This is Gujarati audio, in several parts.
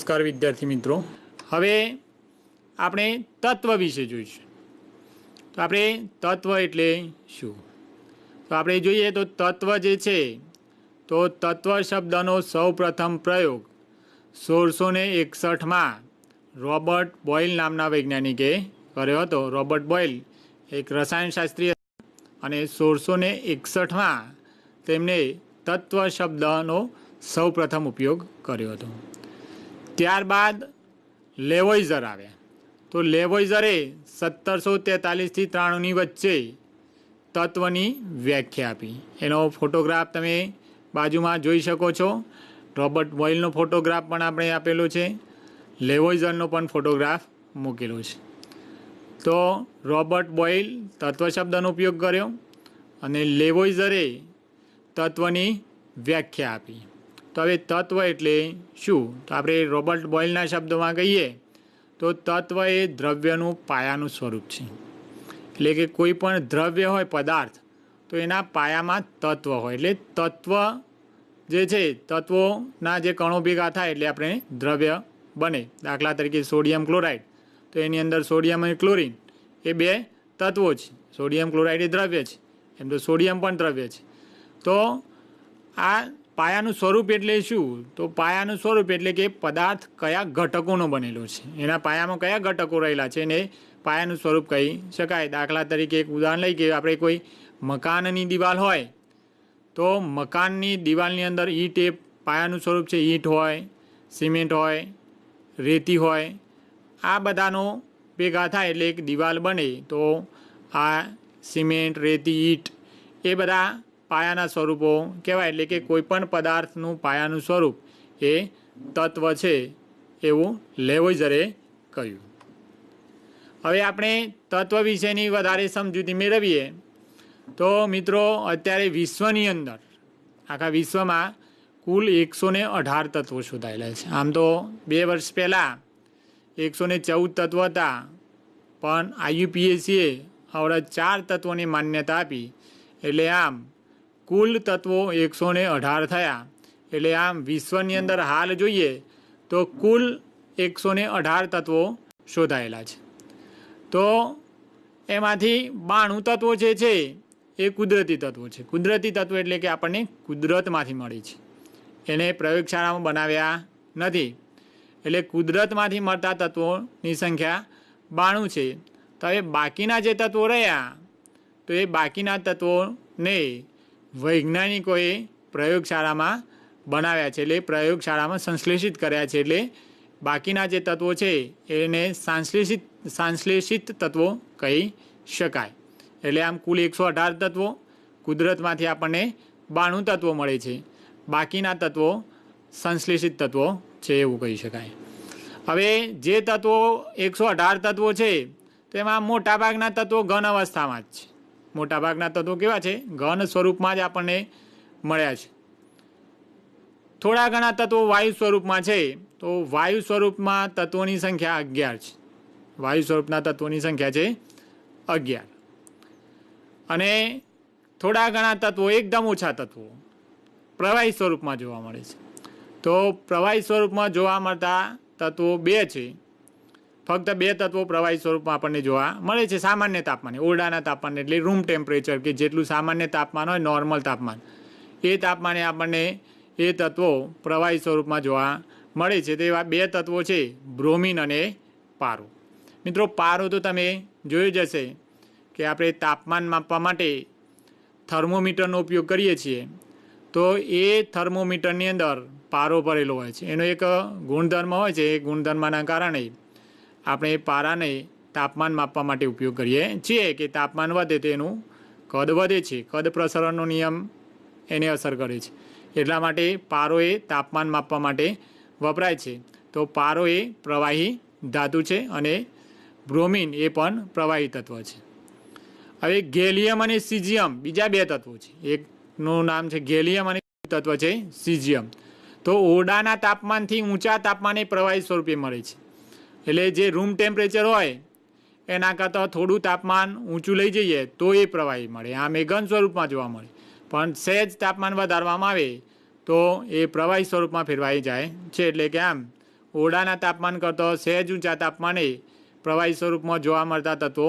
નમસ્કાર વિદ્યાર્થી મિત્રો. હવે આપણે તત્વ વિશે જોઈશું. તો આપણે તત્વ એટલે શું? તો આપણે જોઈએ તો તત્વ જે છે, તો તત્વ શબ્દનો સૌ પ્રથમ પ્રયોગ સોળસો ને એકસઠમાં રોબર્ટ બોઇલ નામના વૈજ્ઞાનિકે કર્યો હતો. રોબર્ટ બોઇલ એક રસાયણશાસ્ત્રી અને સોળસો ને એકસઠમાં તેમણે તત્વ શબ્દનો સૌ પ્રથમ ઉપયોગ કર્યો હતો. ત્યારબાદ લેવોઇઝર આવ્યા તો લેવોઇઝરે સત્તરસો તેતાલીસથી ત્રાણુંની વચ્ચે તત્વની વ્યાખ્યા આપી. એનો ફોટોગ્રાફ તમે બાજુમાં જોઈ શકો છો. રોબર્ટ બોઇલનો ફોટોગ્રાફ પણ આપણે આપેલો છે. લેવોઇઝરનો પણ ફોટોગ્રાફ મૂકેલો છે. તો રોબર્ટ બોઇલ તત્વ શબ્દનો ઉપયોગ કર્યો અને લેવોઇઝરે તત્વની વ્યાખ્યા આપી. તો હવે તત્વ એટલે શું? તો આપણે રોબર્ટ બોઇલના શબ્દમાં કહીએ, તો તત્વ એ દ્રવ્યનું પાયાનું સ્વરૂપ છે. એટલે કે કોઈ પણ દ્રવ્ય હોય, પદાર્થ, તો એના પાયામાં તત્વ હોય. એટલે તત્વ જે છે, તત્વોના જે કણો ભેગા થાય એટલે આપણે દ્રવ્ય બને. દાખલા તરીકે સોડિયમ ક્લોરાઇડ, તો એની અંદર સોડિયમ અને ક્લોરિન, એ બે તત્વો છે. સોડિયમ ક્લોરાઇડ એ દ્રવ્ય છે, એમ તો સોડિયમ પણ દ્રવ્ય છે. તો આ પાયાનું સ્વરૂપ એટલે શું? તો પાયાનું સ્વરૂપ એટલે કે પદાર્થ કયા ઘટકોનો બનેલો છે. એના પાયામાં કયા ઘટકો રહેલા છે એને પાયાનું સ્વરૂપ કહી શકાય. દાખલા તરીકે એક ઉદાહરણ લઈ કે આપણે કોઈ મકાનની દિવાલ હોય, તો મકાનની દિવાલની અંદર ઈંટ એ પાયાનું સ્વરૂપ છે. ઈંટ હોય, સિમેન્ટ હોય, રેતી હોય, આ બધાનો ભેગા થાય એટલે એક દિવાલ બને. તો આ સિમેન્ટ, રેતી, ઈંટ એ બધા પાયાના સ્વરૂપો કહેવાય એટલે કે કોઈ પણ પદાર્થનું પાયાનું સ્વરૂપ એ તત્વ છે એવું લેવોઇઝરે કહ્યું. હવે આપણે તત્વ વિશેની વધારે સમજૂતી મેળવીએ. તો મિત્રો, અત્યારે વિશ્વની અંદર, આખા વિશ્વમાં કુલ એકસો ને અઢાર તત્વો શોધાયેલા છે. આમ તો બે વર્ષ પહેલાં એકસો ને ચૌદ તત્વો હતા, પણ આઈયુપીએસીએ આવડા ચાર તત્વોની માન્યતા આપી. એટલે આમ કુલ તત્વો એકસો ને અઢાર થયા. એટલે આમ વિશ્વની અંદર હાલ જોઈએ તો કુલ એકસો ને અઢાર તત્વો શોધાયેલા છે. તો એમાંથી બાણું તત્વો જે છે, એ કુદરતી તત્વો છે. કુદરતી તત્વો એટલે કે આપણને કુદરતમાંથી મળે છે. એને પ્રયોગશાળામાં બનાવ્યા નથી. એટલે કુદરતમાંથી મળતા તત્વોની સંખ્યા બાણું છે. તો હવે બાકીના જે તત્વો રહ્યા, તો એ બાકીના તત્વોને વૈજ્ઞાનિકોએ પ્રયોગશાળામાં બનાવ્યા છે, એટલે પ્રયોગશાળામાં સંશ્લેષિત કર્યા છે, એટલે બાકીના જે તત્વો છે, એને સંશ્લેષિત સંશ્લેષિત તત્વો કહી શકાય. એટલે આમ કુલ એકસો અઢાર તત્વો, કુદરતમાંથી આપણને બાણું તત્વો મળે છે. બાકીના તત્વો સંશ્લેષિત તત્વો છે એવું કહી શકાય. હવે જે તત્વો એકસો અઢાર તત્વો છે, તેમાં મોટાભાગના તત્વો ઘન અવસ્થામાં જ છે. મોટાભાગના તત્વો કેવા છે? ઘન સ્વરૂપમાં જ આપણને મળ્યા છે. થોડા ઘણા તત્વો વાયુ સ્વરૂપમાં છે. તો વાયુ સ્વરૂપમાં તત્વોની સંખ્યા અગિયાર છે. વાયુ સ્વરૂપના તત્વોની સંખ્યા છે અગિયાર. અને થોડા ઘણા તત્વો એકદમ ઓછા તત્વો પ્રવાહી સ્વરૂપમાં જોવા મળે છે. તો પ્રવાહી સ્વરૂપમાં જોવા મળતા તત્વો બે છે. ફક્ત બે તત્વો પ્રવાહી સ્વરૂપમાં આપણને જોવા મળે છે, સામાન્ય તાપમાને. ઓરડાના તાપમાને એટલે રૂમ ટેમ્પરેચર કે જેટલું સામાન્ય તાપમાન હોય નોર્મલ તાપમાન. એ તાપમાને આપણને એ તત્વો પ્રવાહી સ્વરૂપમાં જોવા મળે છે. તેવા બે તત્વો છે બ્રોમિન અને પારો. મિત્રો, પારો તો તમે જોયું જ હશે કે આપણે તાપમાન માપવા માટે થર્મોમીટરનો ઉપયોગ કરીએ છીએ. તો એ થર્મોમીટરની અંદર પારો ભરેલો હોય છે. એનો એક ગુણધર્મ હોય છે. એ ગુણધર્મના કારણે આપણે પારાને તાપમાન માપવા માટે ઉપયોગ કરીએ છીએ કે તાપમાન વધે તો એનું કદ વધે છે. કદ પ્રસરણનો નિયમ એને અસર કરે છે. એટલા માટે પારો એ તાપમાન માપવા માટે વપરાય છે. તો પારો એ પ્રવાહી ધાતુ છે અને બ્રોમિન એ પણ પ્રવાહી તત્વ છે. હવે ગેલિયમ અને સિઝિયમ બીજા બે તત્વો છે. એકનું નામ છે ગેલિયમ અને તત્વ છે સિઝિયમ. તો ઓરડાના તાપમાનથી ઊંચા તાપમાને પ્રવાહી સ્વરૂપે મળે છે. એટલે જે રૂમ ટેમ્પરેચર હોય, એના કરતાં થોડું તાપમાન ઊંચું લઈ જઈએ, તો એ પ્રવાહી મળે. આમ એ ઘન સ્વરૂપમાં જોવા મળે. પણ સહેજ તાપમાન વધારવામાં આવે, તો એ પ્રવાહી સ્વરૂપમાં ફેરવાઈ જાય છે. એટલે કે આમ, ઓરડાના તાપમાન કરતાં સહેજ ઊંચા તાપમાને પ્રવાહી સ્વરૂપમાં જોવા મળતા તત્વો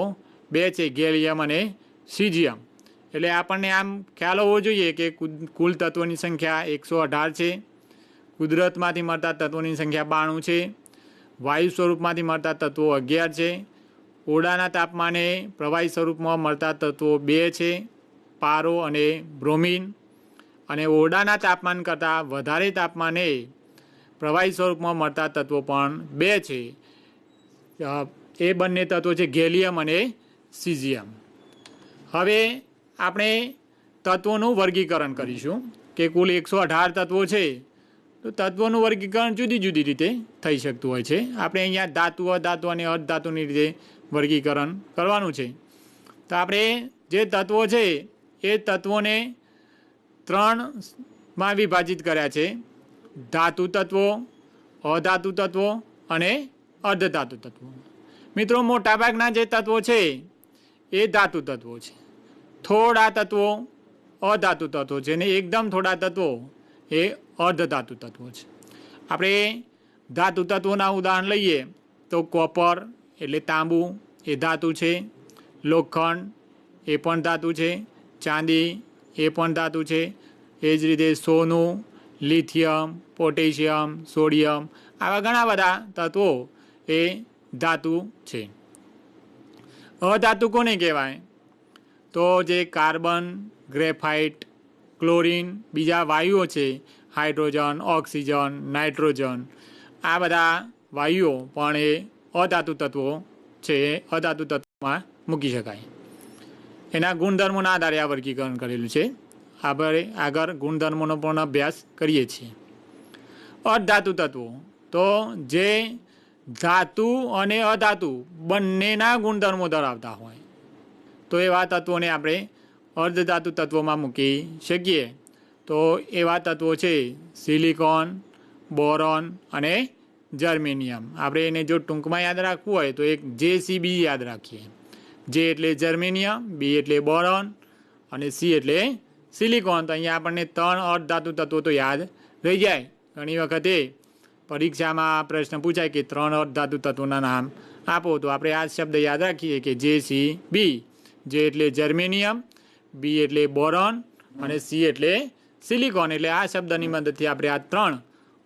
બે છે, ગેલિયમ અને સીજીયમ. એટલે આપણને આમ ખ્યાલ હોવો જોઈએ કે કુલ તત્વોની સંખ્યા એકસો અઢાર છે, કુદરતમાંથી મળતા તત્વોની સંખ્યા બાણું છે વાયુ સ્વરૂપમાંથી મળતા તત્વો અગિયાર છે. ઓરડાના તાપમાને પ્રવાહી સ્વરૂપમાં મળતા તત્વો બે છે, પારો અને બ્રોમિન. અને ઓરડાના તાપમાન કરતાં વધારે તાપમાને પ્રવાહી સ્વરૂપમાં મળતા તત્વો પણ બે છે. એ બંને તત્વો છે ગેલિયમ અને સિઝિયમ. હવે આપણે તત્વોનું વર્ગીકરણ કરીશું, કે કુલ એકસો અઢાર તત્વો છે. તો તત્વોનું વર્ગીકરણ જુદી જુદી રીતે થઈ શકતું હોય છે. આપણે અહીંયા ધાતુ અધાતુ અને અર્ધધાતુની રીતે વર્ગીકરણ કરવાનું છે. તો આપણે જે તત્વો છે, એ તત્વોને ત્રણમાં વિભાજિત કર્યા છે. ધાતુ તત્વો, અધાતુ તત્વો અને અર્ધધાતુ તત્વો. મિત્રો, મોટાભાગના જે તત્વો છે, એ ધાતુ તત્વો છે. થોડા તત્વો, અધાતુ તત્વો છે. અને એકદમ થોડા તત્વો એ અર્ધધાતુ તત્વો છે. આપણે ધાતુ તત્વોના ઉદાહરણ લઈએ તો કોપર એટલે તાંબુ એ ધાતુ છે, લોખંડ એ પણ ધાતુ છે, ચાંદી એ પણ ધાતુ છે. એ જ રીતે સોનું, લિથિયમ, પોટેશિયમ, સોડિયમ આવા ઘણા બધા તત્વો એ ધાતુ છે. અધાતુ કોને કહેવાય? તો જે કાર્બન, ગ્રેફાઇટ ક્લોરિન, બીજા વાયુઓ છે, હાઇડ્રોજન, ઓક્સિજન, નાઇટ્રોજન. આ બધા વાયુઓ પણ એ અધાતુ તત્વો છે, એ અધાતુ તત્વમાં મૂકી શકાય. એના ગુણધર્મોના આધારે આ વર્ગીકરણ કરેલું છે. આપણે આગળ ગુણધર્મોનો પણ અભ્યાસ કરીએ છીએ. અધાતુ તત્વો. તો જે ધાતુ અને અધાતુ બંનેના ગુણધર્મો ધરાવતા હોય. તો એવા તત્વોને આપણે અર્ધધાતુ તત્વોમાં મૂકી શકીએ. તો એવા તત્વો છે સિલિકોન, બોરોન અને જર્મેનિયમ. આપણે એને જો ટૂંકમાં યાદ રાખવું હોય તો એક જે જેસીબી યાદ રાખીએ. જે એટલે જર્મેનિયમ, બી એટલે બોરોન અને સી એટલે સિલિકોન. તો અહીંયા આપણને ત્રણ અર્ધધાતુ તત્વો તો યાદ રહી જાય ઘણી વખતે. પરીક્ષામાં આ પ્રશ્ન પૂછાય કે ત્રણ અર્ધધાતુ તત્વોના નામ આપો. તો આપણે આ શબ્દ યાદ રાખીએ કે જે સી બી, જે એટલે જર્મેનિયમ બી એટલે બોરોન અને સી એટલે સિલિકોન. એટલે આ શબ્દની મદદથી આપણે આ ત્રણ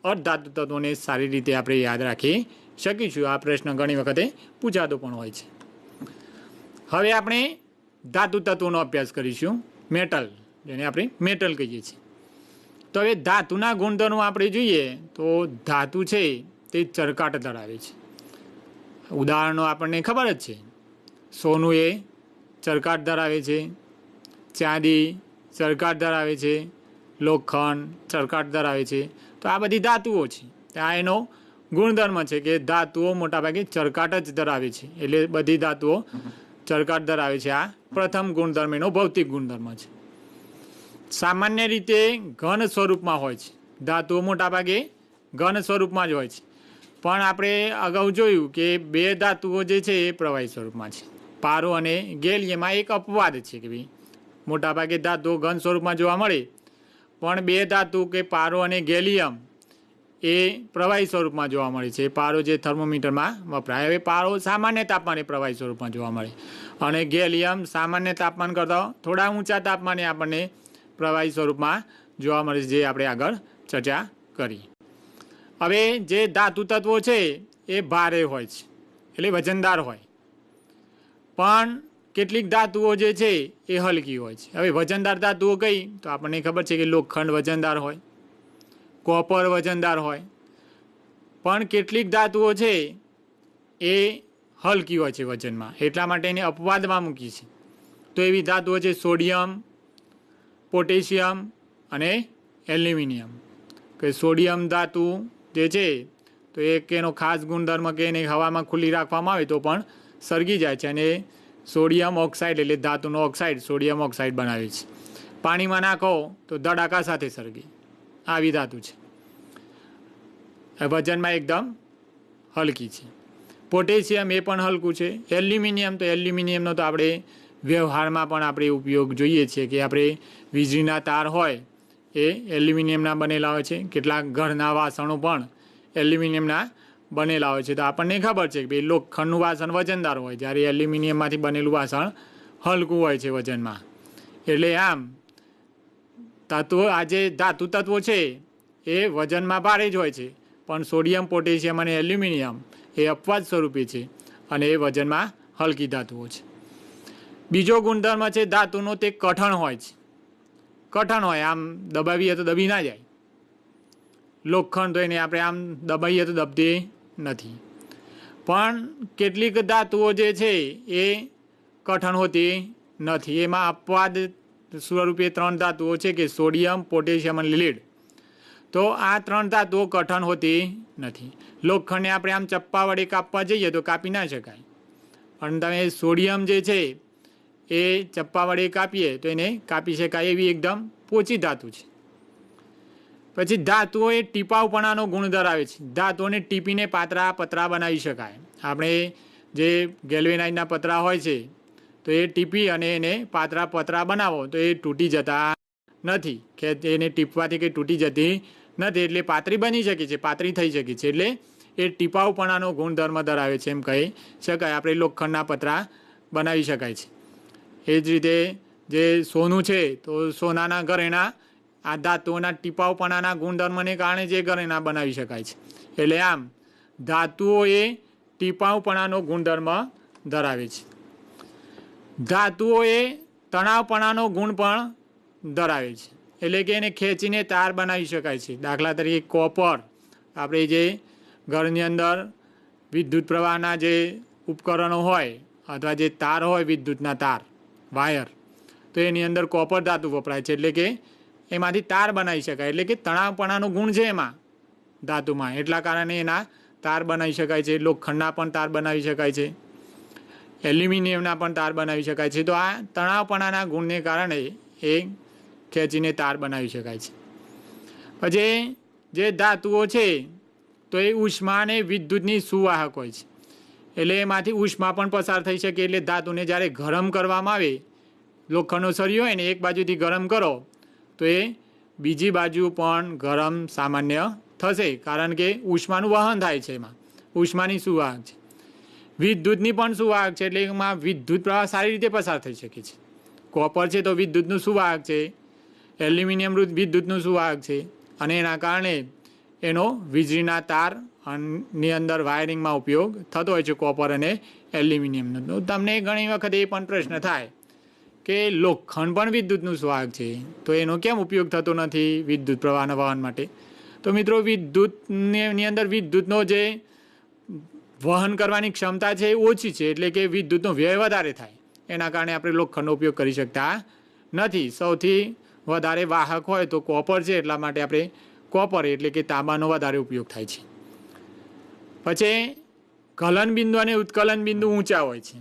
અર્ધાતુ તત્વોને સારી રીતે આપણે યાદ રાખી શકીશું. આ પ્રશ્ન ઘણી વખતે પૂછાતો પણ હોય છે. હવે આપણે ધાતુ તત્વોનો અભ્યાસ કરીશું. મેટલ, જેને આપણે મેટલ કહીએ છીએ. તો હવે ધાતુના ગુણધર્મો આપણે જોઈએ તો ધાતુ છે તે ચરકાટ ધરાવે છે. ઉદાહરણો આપણને ખબર જ છે. સોનું એ ચરકાટ ધરાવે છે. ચાંદી ચરકાટ ધરાવે છે, લોખંડ ચરકાટ ધરાવે છે. તો આ બધી ધાતુઓ છે. આ એનો ગુણધર્મ છે કે ધાતુઓ મોટાભાગે ચરકાટ જ ધરાવે છે. એટલે બધી ધાતુઓ ચરકાટ ધરાવે છે. આ પ્રથમ ગુણધર્મ, એનો ભૌતિક ગુણધર્મ છે. સામાન્ય રીતે ઘન સ્વરૂપમાં હોય છે. ધાતુઓ મોટાભાગે ઘન સ્વરૂપમાં જ હોય છે. પણ આપણે અગાઉ જોયું કે બે ધાતુઓ જે છે એ પ્રવાહી સ્વરૂપમાં છે. પારો અને ગેલિયમમાં એક અપવાદ છે કે ભાઈ મોટાભાગે ધાતુ ઘન સ્વરૂપમાં જોવા મળે. પણ બે ધાતુ કે પારો અને ગેલિયમ એ પ્રવાહી સ્વરૂપમાં જોવા મળે છે. પારો જે થર્મોમીટરમાં વપરાય. હવે પારો સામાન્ય તાપમાને પ્રવાહી સ્વરૂપમાં જોવા મળે. અને ગેલિયમ સામાન્ય તાપમાન કરતાં થોડા ઊંચા તાપમાને આપણને પ્રવાહી સ્વરૂપમાં જોવા મળે છે, જે આપણે આગળ ચર્ચા કરી. હવે જે ધાતુ તત્વો છે એ ભારે હોય છે. એટલે વજનદાર હોય. પણ કેટલીક ધાતુઓ જે છે એ હલકી હોય છે. હવે વજનદાર ધાતુઓ કઈ? તો આપણને ખબર છે કે લોખંડ વજનદાર હોય, કોપર વજનદાર હોય. પણ કેટલીક ધાતુઓ છે એ હલકી હોય છે વજનમાં, એટલા માટે એને અપવાદમાં મૂકી છે. તો એવી ધાતુઓ છે સોડિયમ, પોટેશિયમ અને એલ્યુમિનિયમ. કે સોડિયમ ધાતુ જે છે, તો એક એનો ખાસ ગુણધર્મ કે એને હવામાં ખુલ્લી રાખવામાં આવે તો પણ સળગી જાય છે અને સોડિયમ ઓક્સાઇડ એટલે ધાતુનો ઓક્સાઇડ સોડિયમ ઓક્સાઇડ બનાવે છે. પાણીમાં નાખો તો ધડાકા સાથે સળગી આવી ધાતુ છે. વજનમાં એકદમ હલકી છે. પોટેશિયમ એ પણ હલકું છે. એલ્યુમિનિયમ તો એલ્યુમિનિયમનો તો આપણે વ્યવહારમાં પણ આપણે ઉપયોગ જોઈએ છીએ કે આપણે વીજળીના તાર હોય એ એલ્યુમિનિયમના બનેલા હોય છે. કેટલાક ઘરના વાસણો પણ એલ્યુમિનિયમના બનેલા હોય છે. તો આપણને ખબર છે કે ભાઈ લોખંડનું વાસણ વજનદાર હોય. જ્યારે એલ્યુમિનિયમમાંથી બનેલું વાસણ હલકું હોય છે વજનમાં. એટલે આમ તત્વો આ જે ધાતુ તત્વો છે, એ વજનમાં ભારે જ હોય છે. પણ સોડિયમ, પોટેશિયમ અને એલ્યુમિનિયમ એ અપવાદ સ્વરૂપે છે અને એ વજનમાં હલકી ધાતુઓ છે. બીજો ગુણધર્મ છે ધાતુનો તે કઠણ હોય છે. કઠણ હોય, આમ દબાવીએ તો દબી ના જાય. લોખંડ તો એને આપણે આમ દબાઈએ તો દબતી નથી. પણ કેટલીક ધાતુઓ જે છે એ કઠણ હોતી નથી. એમાં અપવાદ સ્વરૂપે ત્રણ ધાતુઓ છે કે સોડિયમ, પોટેશિયમ અને લીડ તો આ ત્રણ ધાતુઓ કઠણ હોતી નથી. લોખંડને આપણે આમ ચપ્પા વડે કાપવા જઈએ તો કાપી ના શકાય. પણ તમે સોડિયમ જે છે એ ચપ્પા વડે કાપીએ તો એને કાપી શકાય એવી એકદમ પોચી ધાતુ છે. પછી ધાતુઓ એ ટીપાવપણાનો ગુણ ધરાવે છે. ધાતુઓને ટીપીને પાતળા પતરા બનાવી શકાય. આપણે જે ગેલ્વેનાઇઝના પતરા હોય છે, તો એ ટીપી અને એને પાતળા પતરા બનાવો, તો એ તૂટી જતા નથી. કે એને ટીપવાથી કંઈ તૂટી જતી નથી, એટલે પાતરી બની શકે છે પાતરી થઈ શકે છે. એટલે એ ટીપાવપણાનો ગુણધર્મ ધરાવે છે એમ કહી શકાય. આપણે લોખંડના પતરા બનાવી શકાય છે. એ જ રીતે જે સોનું છે, તો સોનાના ઘરેણા આ ધાતુઓના ટીપાવપણાના ગુણધર્મને કારણે જે ઘરેણા બનાવી શકાય છે. એટલે આમ, ધાતુઓ એ ટીપાવપણાનો ગુણધર્મ ધરાવે છે. ધાતુઓ એ તણાવપણાનો ગુણ પણ ધરાવે છે. એટલે કે એને ખેંચીને તાર બનાવી શકાય છે. દાખલા તરીકે કોપર, આપણે જે ઘરની અંદર વિદ્યુત પ્રવાહના જે ઉપકરણો હોય અથવા જે તાર હોય વિદ્યુતના તાર, વાયર, તો એની અંદર કોપર ધાતુ વપરાય છે. એટલે કે એમાંથી તાર બનાવી શકાય. એટલે કે તણાવપણાનો ગુણ છે એમાં ધાતુમાં. એટલા કારણે એના તાર બનાવી શકાય છે. લોખંડના પણ તાર બનાવી શકાય છે. એલ્યુમિનિયમના પણ તાર બનાવી શકાય છે. તો આ તણાવપણાના ગુણને કારણે એ ખેંચીને તાર બનાવી શકાય છે. પછી જે ધાતુઓ છે, તો એ ઉષ્મા અને વિદ્યુતની સુવાહક હોય છે. એટલે એમાંથી ઉષ્મા પણ પસાર થઈ શકે. એટલે ધાતુને જ્યારે ગરમ કરવામાં આવે, લોખંડનો સળિયો હોય ને, એક બાજુથી ગરમ કરો તો એ બીજી બાજુ પણ ગરમ સામાન્ય થશે, કારણ કે ઉષ્માનું વહન થાય છે એમાં. ઉષ્માની સુવાહક છે. વિદ્યુતની પણ સુવાહક છે, એટલે એમાં વિદ્યુત પ્રવાહ સારી રીતે પસાર થઈ શકે છે. કોપર છે તો વિદ્યુતનું સુવાહક છે, એલ્યુમિનિયમ વિદ્યુતનું સુવાહક છે, અને એના કારણે એનો વીજળીના તારની અંદર વાયરિંગમાં ઉપયોગ થતો હોય છે, કોપર અને એલ્યુમિનિયમનો. તમને ઘણી વખત એ પણ પ્રશ્ન થાય કે લોખંડ પણ વિદ્યુતનું સ્વાહક છે, તો એનો કેમ ઉપયોગ થતો નથી વિદ્યુત પ્રવાહના વહન માટે? તો મિત્રો, વિદ્યુતની અંદર વિદ્યુતનો જે વહન કરવાની ક્ષમતા છે એ ઓછી છે, એટલે કે વિદ્યુતનો વ્યય વધારે થાય. એના કારણે આપણે લોખંડનો ઉપયોગ કરી શકતા નથી. સૌથી વધારે વાહક હોય તો કોપર છે, એટલા માટે આપણે કોપર, એટલે કે તાંબાનો વધારે ઉપયોગ થાય છે. પછી ગલન બિંદુ અને ઉત્કલન બિંદુ ઊંચા હોય છે.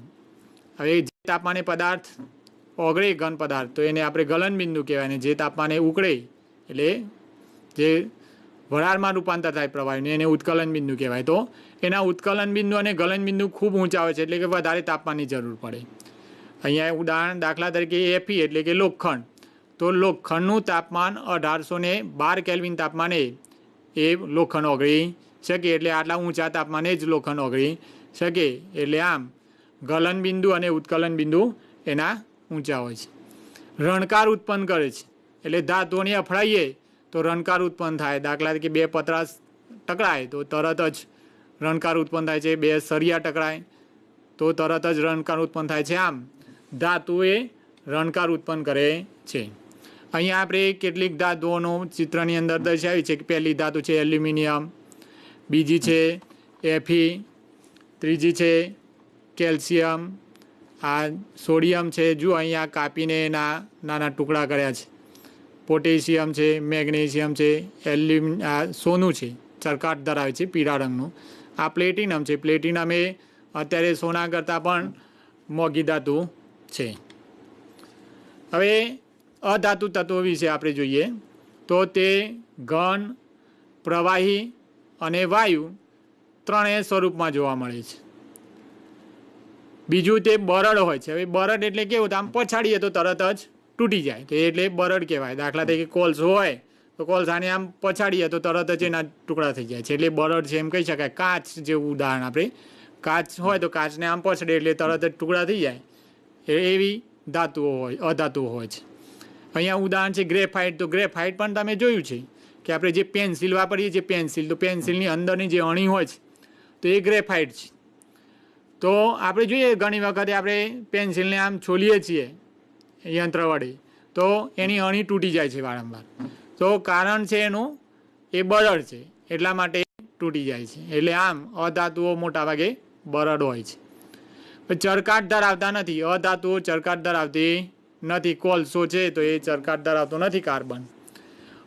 હવે જે તાપમાને પદાર્થ ઓગળે ઘન પદાર્થ. તો એને આપણે ગલન બિંદુ કહેવાય અને જે તાપમાને ઉકળે, એટલે જે વરાળમાં રૂપાંતર થાય પ્રવાહીનું એને ઉત્કલન બિંદુ કહેવાય. તો એના ઉત્કલન બિંદુ અને ગલન બિંદુ ખૂબ ઊંચા હોય છે, એટલે કે વધારે તાપમાનની જરૂર પડે. અહીંયા ઉદાહરણ દાખલા તરીકે એફી એટલે કે લોખંડ. તો લોખંડનું તાપમાન અઢારસો ને બાર કેલ્વિન તાપમાને એ લોખંડ ઓગળી શકે, એટલે આટલા ઊંચા તાપમાને જ લોખંડ ઓગળી શકે. એટલે આમ ગલન બિંદુ અને ઉત્કલન બિંદુ એના ઊંચા હોય છે. રણકાર ઉત્પન્ન કરે છે. એટલે ધાતુઓને અફડાઈએ તો રણકાર ઉત્પન્ન થાય. દાખલા તરીકે બે પતરા ટકરાય તો તરત જ રણકાર ઉત્પન્ન થાય છે. બે સરિયા ટકરાય તો તરત જ રણકાર ઉત્પન્ન થાય છે. આમ ધાતુએ રણકાર ઉત્પન્ન કરે છે. અહીંયા આપણે કેટલીક ધાતુઓનું ચિત્રની અંદર દર્શાવી છે કે પહેલી ધાતુ છે એલ્યુમિનિયમ, બીજી છે એફી, ત્રીજી છે કેલ્શિયમ આ સોડિયમ છે જો અહીંયા કાપીને એના નાના ટુકડા કર્યા છે. પોટેશિયમ છે, મેગ્નેશિયમ છે, એલ્યુમ, આ સોનું છે ચરકાટ ધરાવે છે પીળા રંગનું. આ પ્લેટિનમ છે. પ્લેટિનમ એ અત્યારે સોના કરતાં પણ મોંઘી ધાતુ છે. હવે અધાતુ તત્વો વિશે આપણે જોઈએ તો તે ઘન, પ્રવાહી અને વાયુ ત્રણેય સ્વરૂપમાં જોવા મળે છે. બીજું તે બરડ હોય છે. હવે બરડ એટલે કેવું, તો આમ પછાડીએ તો તરત જ તૂટી જાય. તો એટલે બરડ કહેવાય. દાખલા તરીકે કોલ્સ હોય, તો કોલસાને આમ પછાડીએ તો તરત જ એના ટુકડા થઈ જાય છે. એટલે બરડ છે એમ કહી શકાય. કાચ જેવું ઉદાહરણ આપણે કાચ હોય તો કાચને આમ પછડે એટલે તરત જ ટુકડા થઈ જાય. એવી ધાતુઓ હોય, અધાતુઓ હોય છે. અહીંયા ઉદાહરણ છે ગ્રેફાઇટ. તો ગ્રેફાઇટ પણ તમે જોયું છે કે આપણે જે પેન્સિલ વાપરીએ છીએ, પેન્સિલ. તો પેન્સિલની અંદરની જે અણી હોય છે, તો એ ગ્રેફાઇટ છે. તો આપણે જોઈએ ઘણી વખતે આપણે પેન્સિલને આમ છોલીએ છીએ યંત્ર વડે તો એની અણી તૂટી જાય છે વારંવાર. તો કારણ છે એનું, એ બરડ છે. એટલા માટે તૂટી જાય છે. એટલે આમ અધાતુઓ મોટાભાગે બરડ હોય છે. ચરકાટ ધરાવતા નથી. અધાતુઓ ચરકાટ ધરાવતી નથી. કોલસો છે તો એ ચરકાટ ધરાવતો નથી કાર્બન.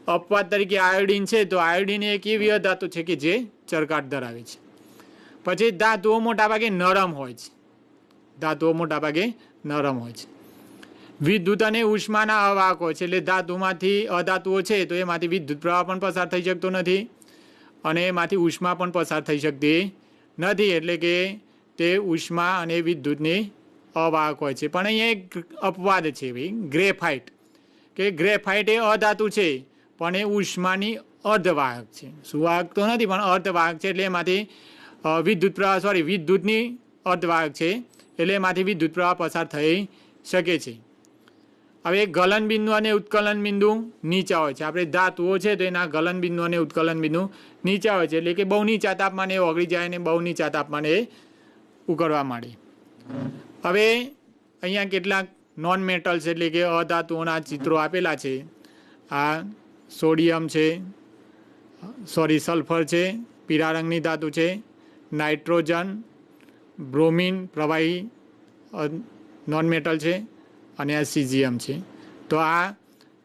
અપવાદ તરીકે આયોડિન છે તો આયોડિન એક એવી અધાતુ છે કે જે ચરકાટ ધરાવે છે. પછી ધાતુઓ મોટાભાગે નરમ હોય છે. ધાતુઓ મોટાભાગે નરમ હોય છે. વિદ્યુત અને ઉષ્માના અવાહક છે, એટલે ધાતુમાંથી અધાતુઓ છે, તો એમાંથી વિદ્યુત પ્રવાહ પણ પસાર થઈ શકતો નથી અને એમાંથી ઉષ્મા પણ પસાર થઈ શકતી નથી, એટલે કે તે ઉષ્મા અને વિદ્યુતની અવાહક હોય છે. પણ અહીંયા એક અપવાદ છે ભાઈ, ગ્રેફાઇટ. કે ગ્રેફાઇટ એ અધાતુ છે, પણ એ ઉષ્માની અર્ધવાહક છે. સુવાહક તો નથી, પણ અર્ધવાહક છે, એટલે એમાંથી વિદ્યુત પ્રવાહ સોરી વિદ્યુતની અર્ધવાહક છે, એટલે એમાંથી વિદ્યુત પ્રવાહ પસાર થઈ શકે છે. હવે ગલન બિંદુ અને ઉત્કલન બિંદુ નીચા હોય છે. આપણે ધાતુઓ છે તો એના ગલન બિંદુ અને ઉત્કલન બિંદુ નીચા હોય છે. એટલે કે બહુ નીચા તાપમાને એ ઓગળી જાય અને બહુ નીચા તાપમાને એ ઉકળવા માંડે. હવે અહીંયા કેટલાક નોન મેટલ્સ એટલે કે અધાતુઓના ચિત્રો આપેલા છે. આ સોડિયમ છે સોરી સલ્ફર છે, પીળા રંગની ધાતુ છે નાઇટ્રોજન, બ્રોમિન પ્રવાહી નોન મેટલ છે અને આ સીજીએમ છે. તો આ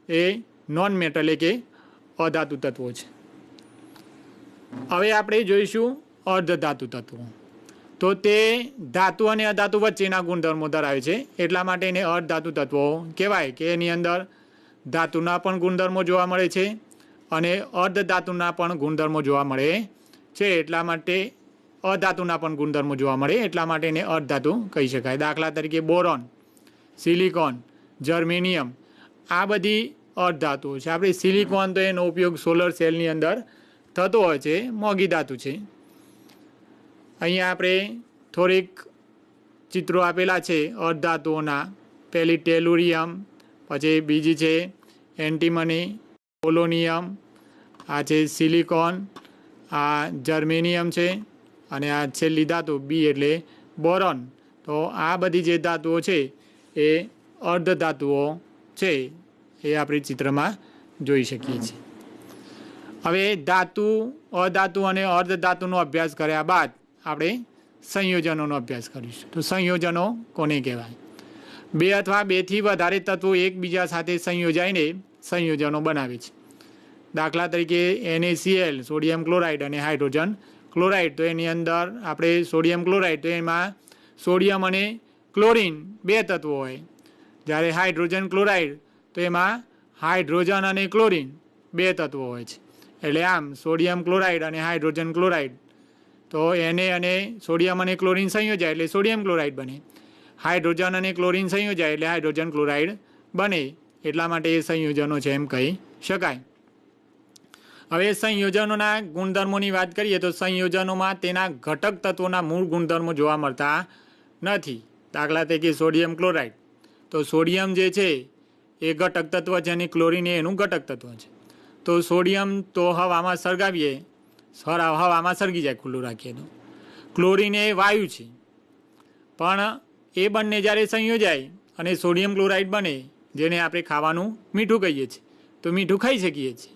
એ નોન મેટલ એટલે કે અધાતુ તત્વો છે. હવે આપણે જોઈશું અર્ધધાતુ તત્વો. તો તે ધાતુ અને અધાતુ વચ્ચેના ગુણધર્મો ધરાવે છે. એટલા માટે એને અર્ધધાતુ તત્વો કહેવાય કે એની અંદર ધાતુના પણ ગુણધર્મો જોવા મળે છે અને અર્ધધાતુના પણ ગુણધર્મો જોવા મળે છે. એટલા માટે અધાતુના પણ ગુણધર્મો જોવા મળે, એટલા માટે એને અર્ધધાતુ કહી શકાય. દાખલા તરીકે બોરોન, સિલિકોન, જર્મેનિયમ, આ બધી અર્ધધાતુઓ છે. આપણે સિલિકોન તો એનો ઉપયોગ સોલર સેલની અંદર થતો હોય છે, મોંઘી ધાતુ છે. અહીંયા આપણે થોડીક ચિત્રો આપેલા છે અર્ધધાતુઓના. પહેલી ટેલુરિયમ, પછી બીજી છે એન્ટીમની, પોલોનિયમ, આ છે સિલિકોન, આ જર્મેનિયમ છે. અને આ છેલ્લી ધાતુ બી એટલે બોરોન. તો આ બધી જે ધાતુઓ છે, એ અર્ધ ધાતુઓ છે, એ આપણે ચિત્રમાં જોઈ શકીએ છીએ. હવે ધાતુ, અધાતુ અને અર્ધ ધાતુનો અભ્યાસ કર્યા બાદ આપણે સંયોજનોનો અભ્યાસ કરીશું. તો સંયોજનો કોને કહેવાય? બે અથવા બેથી વધારે તત્વો એકબીજા સાથે સંયોજાઈને સંયોજનો બનાવે છે. દાખલા તરીકે N A C L sodium chloride અને હાઇડ્રોજન ક્લોરાઇડ, તો એની અંદર આપણે સોડિયમ ક્લોરાઇડ, તો એમાં સોડિયમ અને ક્લોરિન બે તત્વો હોય. જ્યારે હાઇડ્રોજન ક્લોરાઇડ, તો એમાં હાઇડ્રોજન અને ક્લોરિન બે તત્વો હોય છે. એટલે આમ, સોડિયમ ક્લોરાઇડ અને હાઇડ્રોજન ક્લોરાઇડ. તો એને અને સોડિયમ અને ક્લોરિન સંયોજાય, એટલે સોડિયમ ક્લોરાઇડ બને. હાઇડ્રોજન અને ક્લોરિન સંયોજાય, એટલે હાઇડ્રોજન ક્લોરાઇડ બને. એટલા માટે એ સંયોજનો છે એમ કહી શકાય. હવે સંયોજનોના ગુણધર્મોની વાત કરીએ તો સંયોજનોમાં તેના ઘટક તત્વોના મૂળ ગુણધર્મો જોવા મળતા નથી. દાખલા તરીકે સોડિયમ ક્લોરાઇડ. તો સોડિયમ જે છે, એ ઘટક તત્વ છે અને ક્લોરિન એનું ઘટક તત્વ છે. તો સોડિયમ તો હવામાં સળગાવીએ, સર- હવામાં સળગી જાય ખુલ્લું રાખીએ તો. ક્લોરિન એ વાયુ છે. પણ એ બંને જ્યારે સંયોજાય અને સોડિયમ ક્લોરાઇડ બને, જેને આપણે ખાવાનું મીઠું કહીએ છીએ, તો મીઠું ખાઈ શકીએ છીએ.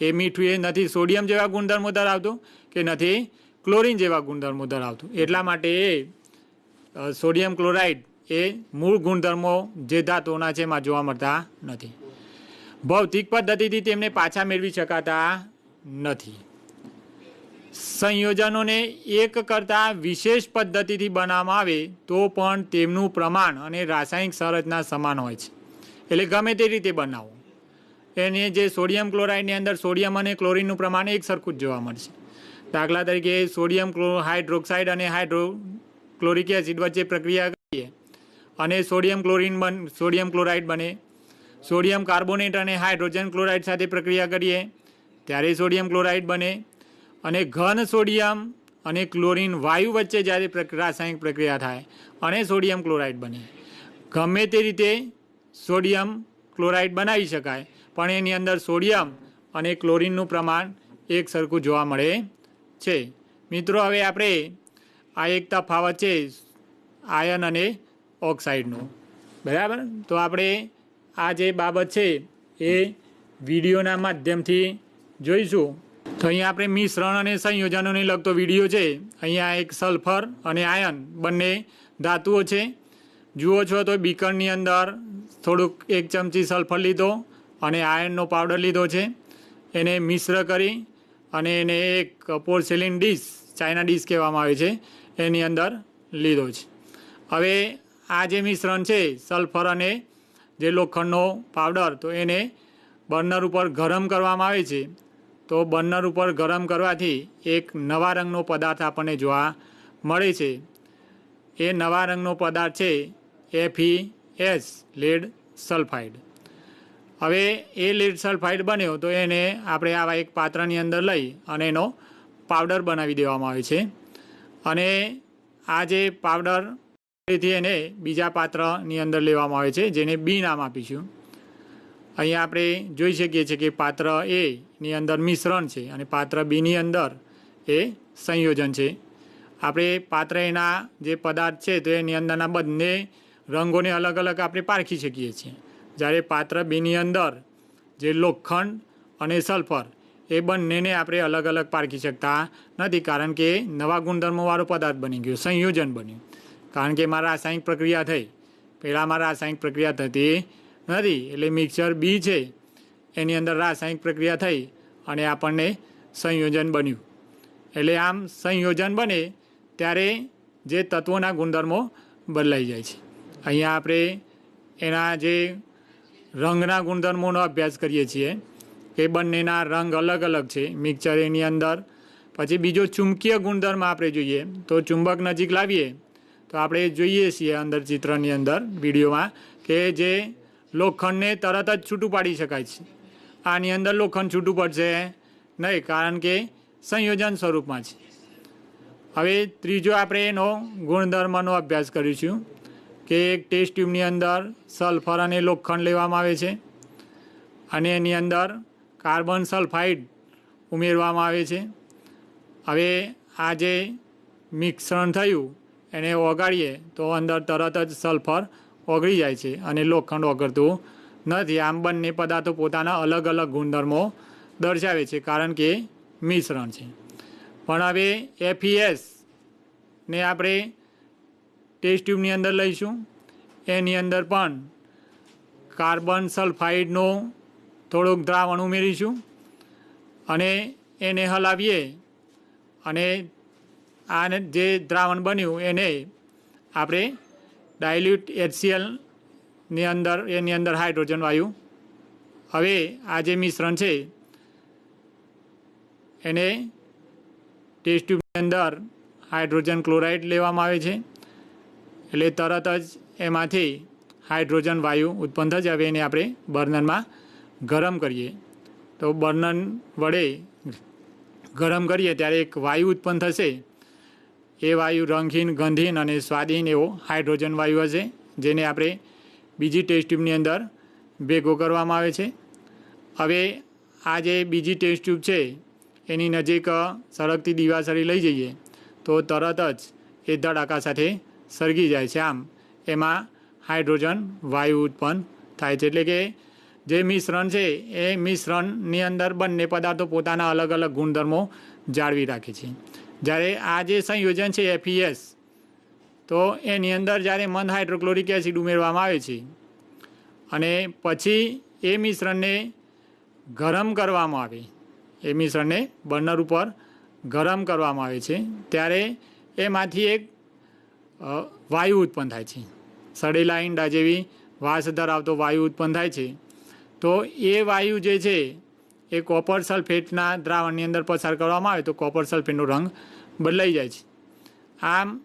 એ મીઠું એ નથી. સોડિયમ જેવા ગુણધર્મો ધરાવતું કે નથી, ક્લોરિન જેવા ગુણધર્મો ધરાવતું. એટલા માટે એ સોડિયમ ક્લોરાઇડ એ મૂળ ગુણધર્મો જે ધાતુઓના છે એમાં જોવા મળતા નથી. ભૌતિક પદ્ધતિથી તેમને પાછા મેળવી શકાતા નથી. સંયોજનોને એક કરતાં વિશેષ પદ્ધતિથી બનાવવામાં આવે તો પણ તેમનું પ્રમાણ અને રાસાયણિક સંરચના સમાન હોય છે. એટલે ગમે તે રીતે બનાવો. એને જે સોડિયમ ક્લોરાઇડની અંદર સોડિયમ અને ક્લોરિનનું પ્રમાણ એક સરખું જ જોવા મળશે. દાખલા તરીકે સોડિયમ ક્લો હાઇડ્રોક્સાઇડ અને હાઇડ્રો ક્લોરિક એસિડ વચ્ચે પ્રક્રિયા કરીએ અને સોડિયમ ક્લોરિન બન સોડિયમ ક્લોરાઇડ બને. સોડિયમ કાર્બોનેટ અને હાઇડ્રોજન ક્લોરાઇડ સાથે પ્રક્રિયા કરીએ ત્યારે સોડિયમ ક્લોરાઇડ બને અને ઘન સોડિયમ અને ક્લોરીન વાયુ વચ્ચે જ્યારે રાસાયણિક પ્રક્રિયા થાય અને સોડિયમ ક્લોરાઇડ બને. ગમે તે રીતે સોડિયમ ક્લોરાઇડ બનાવી શકાય. પણ એની અંદર સોડિયમ અને ક્લોરીનનું પ્રમાણ એક સરખું જોવા મળે છે. મિત્રો, હવે આપણે આ એક તફાવત છે આયન અને ઓક્સાઇડનું. બરાબર? તો આપણે આ જે બાબત છે એ વિડીયોના માધ્યમથી જોઈશું. તો અહીંયા આપણે મિશ્રણ અને સંયોજનોને લગતો વીડિયો છે. અહીંયા એક સલ્ફર અને આયન બંને ધાતુઓ છે. જુઓ છો તો બીકરની અંદર થોડુંક એક ચમચી સલ્ફર લીધો. અને આયર્નનો પાવડર લીધો છે. એને મિશ્ર કરી અને એને એક પોર્સેલિન ડીશ ચાઇના ડીશ કહેવામાં આવે છે, એની અંદર લીધો છે. હવે આ જે મિશ્રણ છે સલ્ફર અને જે લોખંડનો પાવડર તો એને બર્નર ઉપર ગરમ કરવામાં આવે છે. તો બર્નર ઉપર ગરમ કરવાથી એક નવા રંગનો પદાર્થ આપણને જોવા મળે છે. એ નવા રંગનો પદાર્થ છે એફઈ એસ લેડ સલ્ફાઇડ હવે એ લેડ સલ્ફાઇડ બન્યો તો એને આપણે આવા એક પાત્રની અંદર લઈ અને એનો પાવડર બનાવી દેવામાં આવે છે. અને આ જે પાવડરથી એને બીજા પાત્રની અંદર લેવામાં આવે છે, જેને બી નામ આપીશું. અહીંયા આપણે જોઈ શકીએ છીએ કે પાત્ર એ ની અંદર મિશ્રણ છે અને પાત્ર બીની અંદર એ સંયોજન છે. આપણે પાત્ર એના જે પદાર્થ છે તો એની અંદરના બંને રંગોને અલગ અલગ આપણે પારખી શકીએ છીએ. જ્યારે પાત્ર બીની અંદર, જે લોખંડ અને સલ્ફર, એ બંનેને આપણે અલગ અલગ પારખી શકતા નથી, કારણ કે નવા ગુણધર્મોવાળો પદાર્થ બની ગયો, સંયોજન બન્યું. કારણ કે મારા રાસાયણિક પ્રક્રિયા થઈ. પહેલાંમાં રાસાયણિક પ્રક્રિયા થતી નથી, એટલે મિક્સર બી છે, એની અંદર રાસાયણિક પ્રક્રિયા થઈ અને આપણને સંયોજન બન્યું. એટલે આમ સંયોજન બને ત્યારે જે તત્વોના ગુણધર્મો બદલાઈ જાય છે. અહીંયા આપણે એના જે રંગના ગુણધર્મોનો અભ્યાસ કરીએ છીએ કે બંનેના રંગ અલગ અલગ છે મિક્સર એની અંદર. પછી બીજો ચુંબકીય ગુણધર્મ આપણે જોઈએ, તો ચુંબક નજીક લાવીએ, તો આપણે જોઈએ છીએ અંદર ચિત્રની અંદર, વિડીયોમાં, કે જે લોખંડને તરત જ છૂટું પાડી શકાય છે. આની અંદર લોખંડ છૂટું પડશે નહીં, કારણ કે સંયોજન સ્વરૂપમાં છે. હવે ત્રીજો આપણે એનો ગુણધર્મનો અભ્યાસ કરીશું. કે એક ટેસ્ટ ટ્યુબની અંદર સલ્ફર અને લોખંડ લેવામાં આવે છે અને એની અંદર કાર્બન સલ્ફાઇડ ઉમેરવામાં આવે છે. હવે આ જે મિશ્રણ થયું એને ઓગાળીએ તો અંદર તરત જ સલ્ફર ઓગળી જાય છે અને લોખંડ ઓગળતું નથી. આમ બંને પદાર્થો પોતાના અલગ અલગ ગુણધર્મો દર્શાવે છે કારણ કે મિશ્રણ છે. પણ હવે એફઈએસ ને આપણે ટેસ્ટ ટ્યુબની અંદર લઈશું. એની અંદર પણ કાર્બન સલ્ફાઇડનો થોડુંક દ્રાવણ ઉમેરીશું અને એને હલાવીએ અને આ જે દ્રાવણ બન્યું એને આપણે ડાયલ્યુટ એચસીએલની અંદર, એની અંદર હાઇડ્રોજન વાયુ. હવે આ જે મિશ્રણ છે, એને ટેસ્ટ ટ્યુબની અંદર હાઇડ્રોજન ક્લોરાઇડ લેવામાં આવે છે. એટલે તરત જ એમાંથી હાઇડ્રોજન વાયુ ઉત્પન્ન થશે હવે એને આપણે બર્નરમાં ગરમ કરીએ. તો બર્નર વડે ગરમ કરીએ ત્યારે એક વાયુ ઉત્પન્ન થશે. એ વાયુ રંગહીન ગંધહીન અને સ્વાદહીન એવો હાઇડ્રોજન વાયુ હશે, જેને આપણે બીજી ટેસ્ટ ટ્યુબની અંદર ભેગો કરવામાં આવે છે. હવે આ જે બીજી ટેસ્ટ ટ્યુબ છે, એની નજીક સળગતી દીવાસળી લઈ જઈએ. તો તરત જ એ ધડાકા સાથે સળગી જાય છે. આમ, એમાં હાઇડ્રોજન વાયુ ઉત્પન્ન થાય છે. એટલે કે જે મિશ્રણ છે, એ મિશ્રણની અંદર બંને પદાર્થો પોતાના અલગ અલગ ગુણધર્મો જાળવી રાખે છે. જ્યારે આ જે સંયોજન છે, એફઈએસ, તો એની અંદર જ્યારે મંદ હાઇડ્રોક્લોરિક એસિડ ઉમેરવામાં આવે છે અને પછી એ મિશ્રણને ગરમ કરવામાં આવે, એ મિશ્રણને બર્નર ઉપર ગરમ કરવામાં આવે છે. ત્યારે એમાંથી એક વાયુ ઉત્પન્ન થાય છે. સડેલા ઈંડા જેવી વાસ ધરાવતો વાયુ ઉત્પન્ન થાય છે. તો એ વાયુ જે છે, એ કોપર સલ્ફેટના દ્રાવણની અંદર પસાર કરવામાં આવે તો કોપર સલ્ફેટનો રંગ બદલાઈ જાય છે. આમ,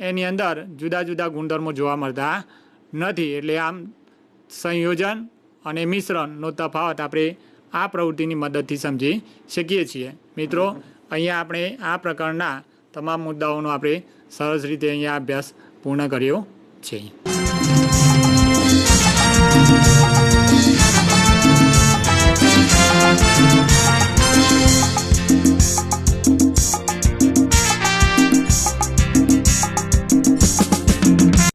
એની અંદર જુદા જુદા ગુણધર્મો જોવા મળતા નથી. એટલે આમ, સંયોજન અને મિશ્રણનો તફાવત આપણે આ પ્રવૃત્તિની મદદથી સમજી શકીએ છીએ. મિત્રો, અહીંયા આપણે આ પ્રકારના તમામ મુદ્દાઓનો આપણે સરસ રીતે અહીંયા અભ્યાસ પૂર્ણ કર્યો છે.